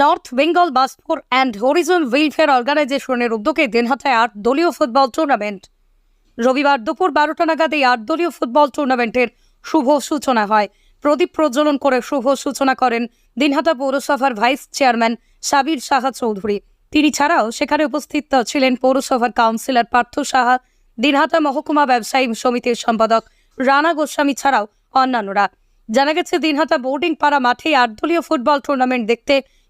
North Bengal Baspur and Harijan welfare অর্গানাইজেশনের উদ্যোগে দিনহাটায় আট দলীয় ফুটবল টুর্নামেন্ট রবিবার দুপুর বারোটা নাগাদ এই আট দলীয় ফুটবল টুর্নামেন্টের শুভ সূচনা হয়। প্রদীপ প্রজ্বলন করে শুভ সূচনা করেন দিনহাটা পৌরসভার ভাইস চেয়ারম্যান সাবির সাহা চৌধুরী। তিনি ছাড়াও সেখানে উপস্থিত ছিলেন পৌরসভার কাউন্সিলর পার্থ সাহা, দিনহাটা মহকুমা ব্যবসায়ী সমিতির সম্পাদক রানা গোস্বামী ছাড়াও অন্যান্যরা। জানা গেছে, দিনহাটা বোর্ডিং পাড়া মাঠে আট দলীয় ফুটবল টুর্নামেন্ট দেখতে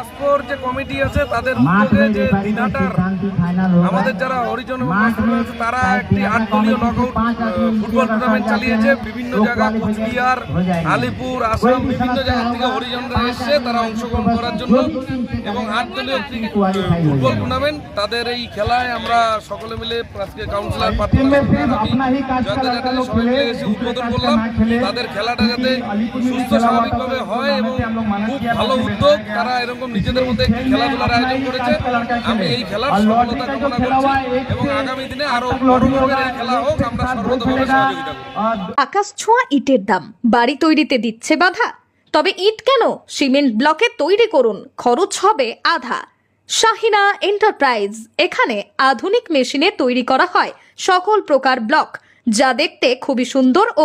Task force যে কমিটি আছে তাদের উদ্যোগে যে দিনাটার আমাদের যারা হরিজন আছে তারা একটি আট দলীয় নকআউট ফুটবল টুর্নামেন্ট চালিয়েছে বিভিন্ন জায়গা কুচবিহার আলিপুর আসাম বিভিন্ন জায়গা থেকে হরিজনরা এসছে তারা অংশগ্রহণ করার জন্য এবং আট দলীয় ফুটবল টুর্নামেন্ট তাদের এই খেলায় আমরা সকলে মিলে আজকে কাউন্সিলর উদ্বোধন করলাম। তাদের খেলাটা যাতে সুস্থ স্বাভাবিকভাবে হয় এবং খুব ভালো উদ্যোগ তারা এরকম নিজেদের মধ্যে একটি খেলাধুলার আয়োজন করেছে আমি এই খেলার সফলতা কামনা করছি এবং আগামী দিনে আরও বড় খেলা হোক আমরা সর্বতভাবে সহযোগিতা আকাশ ছোঁয়া ইটের দাম। বাড়ি তৈরিতে দিচ্ছে বাধা। তবে ইট কেন? সিমেন্ট ব্লকে তৈরি করুন খরচ হবে আধা। শাহিনা এন্টারপ্রাইজ এখানে আধুনিক মেশিনে তৈরি করা হয় সকল প্রকার ব্লক। যা দেখতে খুবই সুন্দর ও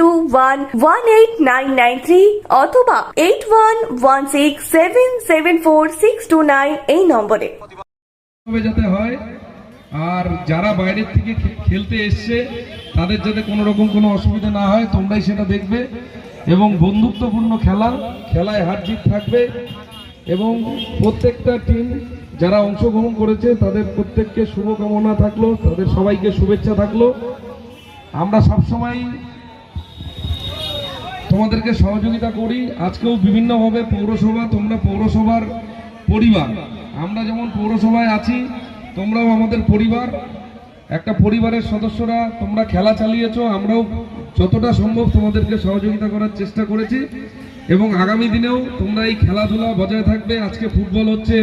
two one one eight nine nine three অথবা eight one one six seven seven four six two nine এই নম্বরে। যাতে হয়, আর যারা বাইরের থেকে খেলতে এসছে, তাদের যাতে কোনো রকম কোনো অসুবিধা না হয়, তোমরাই সেটা দেখবে। এবং বন্ধুত্বপূর্ণ খেলা খেলায় হার জিত থাকবে। এবং প্রত্যেকটা টিম যারা অংশগ্রহণ করেছে, তাদের প্রত্যেককে শুভকামনা থাকল, তাদের সবাইকে শুভেচ্ছা থাকল। আমরা সবসময় তোমাদেরকে সহযোগিতা করি। আজকেও বিভিন্নভাবে পৌরসভা, তোমরা পৌরসভার পরিবার। আমরা যেমন পৌরসভায় আছি, তোমরাও আমাদের পরিবার। একটা পরিবারের সদস্যরা তোমরা খেলা চালিয়েছো, আমরাও যতটা সম্ভব তোমাদেরকে সহযোগিতা করার চেষ্টা করেছি। এবং আগামী দিনেও তোমরা এই খেলাধুলা বজায় থাকবে। আজকে ফুটবল হচ্ছে